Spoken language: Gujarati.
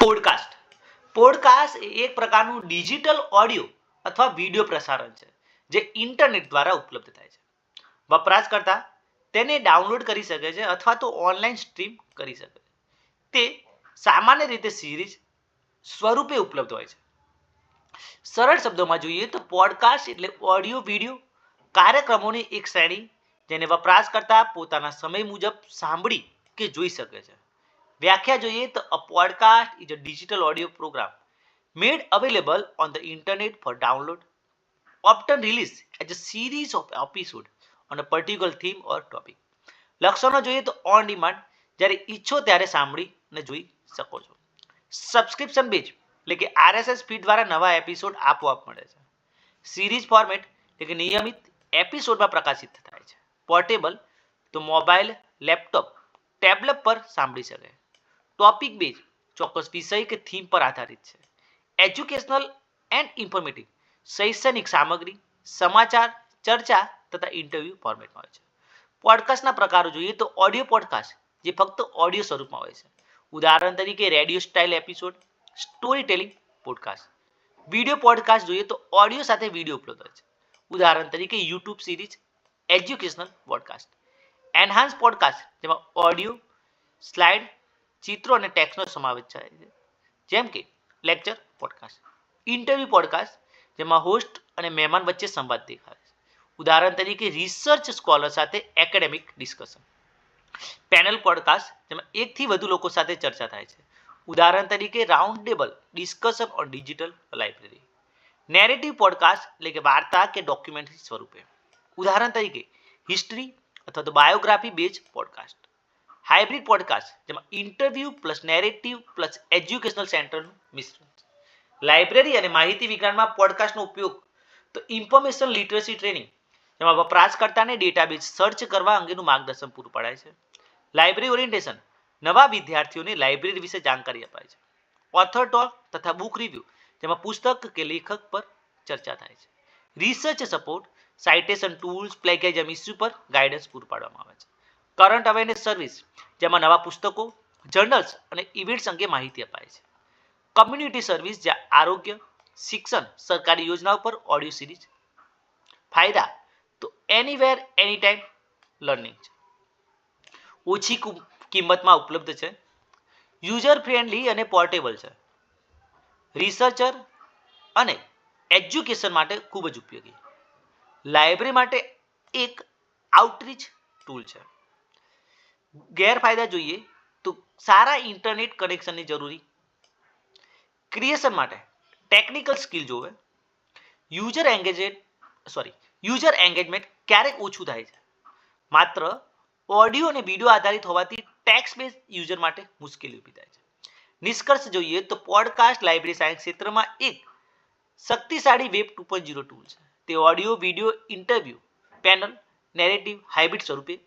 પોડકાસ્ટ પોડકાસ્ટ એ એક પ્રકારનું ડિજિટલ ઓડિયો અથવા વીડિયો પ્રસારણ છે, જે ઇન્ટરનેટ દ્વારા ઉપલબ્ધ થાય છે. વપરાશકર્તા તેને ડાઉનલોડ કરી શકે છે અથવા તો ઓનલાઈન સ્ટ્રીમ કરી શકે છે. તે સામાન્ય રીતે સિરીઝ સ્વરૂપે ઉપલબ્ધ હોય છે. સરળ શબ્દોમાં જોઈએ તો પોડકાસ્ટ એટલે ઓડિયો વિડિયો કાર્યક્રમોની એક શ્રેણી, જેને વપરાશકર્તા પોતાના સમય મુજબ સાંભળી કે જોઈ શકે છે. વ્યાખ્યા જોઈએ તો a podcast is a digital audio program made available on the internet for download often release as a series of episode on a particular theme or topic લક્ષણો જોઈએ તો ઓન ડિમાન્ડ જ્યારે ઈચ્છો ત્યારે સાંભળી અને જોઈ શકો છો. સબસ્ક્રિપ્શન બેઝ એટલે કે આરએસએસ ફીડ દ્વારા નવા એપિસોડ આપોઆપ મળે છે. સિરીઝ ફોર્મેટ એટલે કે નિયમિત એપિસોડમાં પ્રકાશિત થાય છે. પોર્ટેબલ તો મોબાઈલ લેપટોપ ટેબ્લેટ પર સાંભળી શકે ટોપિક બેઝ ચોક્કસ વિષય કે થીમ પર આધારિત છે. એજ્યુકેશનલ એન્ડ ઇન્ફોર્મેટિવ શૈક્ષણિક સામગ્રી, સમાચાર, ચર્ચા તથા ઇન્ટરવ્યૂ ફોર્મેટમાં હોય છે. પોડકાસ્ટના પ્રકારો જોઈએ તો ઓડિયો પોડકાસ્ટ જે ફક્ત ઓડિયો સ્વરૂપમાં હોય છે. ઉદાહરણ તરીકે radio style episode story telling podcast video podcast જોઈએ તો ઓડિયો સાથે વીડિયો ઉપલબ્ધ હોય છે. ઉદાહરણ તરીકે YouTube series educational podcast enhance podcast જેમાં ઓડિયો સ્લાઇડ ચિત્રો અને ટેક્સ્ટનો સમાવેશ થાય છે. જેમ કે લેક્ચર પોડકાસ્ટ ઇન્ટરવ્યુ પોડકાસ્ટ જેમાં હોસ્ટ અને મહેમાન વચ્ચે સંવાદ દેખાય છે. ઉદાહરણ તરીકે રિસર્ચ સ્કોલર સાથે એકેડેમિક ડિસ્કશન પેનલ પોડકાસ્ટ જેમાં એકથી વધુ લોકો સાથે ચર્ચા થાય છે. ઉદાહરણ તરીકે round table discussion on digital library narrative podcast એટલે કે વાર્તા કે ડોક્યુમેન્ટરી સ્વરૂપે. ઉદાહરણ તરીકે હિસ્ટ્રી અથવા તો biography base podcast hybrid podcast, જેમાં interview plus narrative plus educational સેન્ટરનું મિશ્રણ લાઇબ્રેરી અને માહિતી વિજ્ઞાનમાં પોડકાસ્ટનો ઉપયોગ, તો ઇન્ફોર્મેશન લિટરસી ટ્રેનિંગ, જેમાં વપરાશકર્તાને ડેટાબેઝ સર્ચ કરવા અંગેનું માર્ગદર્શન પૂરું પડાય છે. લાઇબ્રેરી ઓરિએન્ટેશન, નવા વિદ્યાર્થીઓને લાઇબ્રેરી વિશે જાણકારી અપાય છે. ઓથર ટોક તથા બુક રિવ્યૂ, જેમાં પુસ્તક કે લેખક પર ચર્ચા થાય છે. Research support, citation tools, plagiarism issue પર ગાઈડન્સ પૂરું પાડવામાં આવે છે. કરંટ અવેરનેસ સર્વિસ, જેમાં નવા પુસ્તકો, જર્નલ્સ અને ઇવેન્ટ્સ અંગે માહિતી અપાય છે. કમ્યુનિટી સર્વિસ, જ્યાં આરોગ્ય, શિક્ષણ, સરકારી યોજનાઓ પર ઓડિયો સિરીઝ. ફાયદા? તો એનીવેર એની ટાઈમ લર્નિંગ છે. ઓછી કિંમતમાં ઉપલબ્ધ છે. યુઝર ફ્રેન્ડલી અને પોર્ટેબલ છે. રિસર્ચર અને એજ્યુકેશન માટે ખૂબ જ ઉપયોગી. લાઇબ્રેરી માટે એક આઉટરીચ ટૂલ છે. ગેરફાયદા જોઈએ તો સારા ઇન્ટરનેટ કનેક્શનની જરૂરી. ક્રિએશન માટે ટેકનિકલ સ્કિલ જોવે. User engagement sorry user engagement ક્યારેક ઓછું થાય છે. માત્ર ઓડિયો અને વીડિયો આધારિત હોવાથી ટેક્સ બેઝ યુઝર માટે મુશ્કેલી ઊભી થાય છે. નિષ્કર્ષ જોઈએ તો પોડકાસ્ટ લાઇબ્રેરી સાયન્સ ક્ષેત્રમાં એક શક્તિશાળી વેબ ટુ ટૂલ છે. તે audio video interview panel narrative hybrid સ્વરૂપે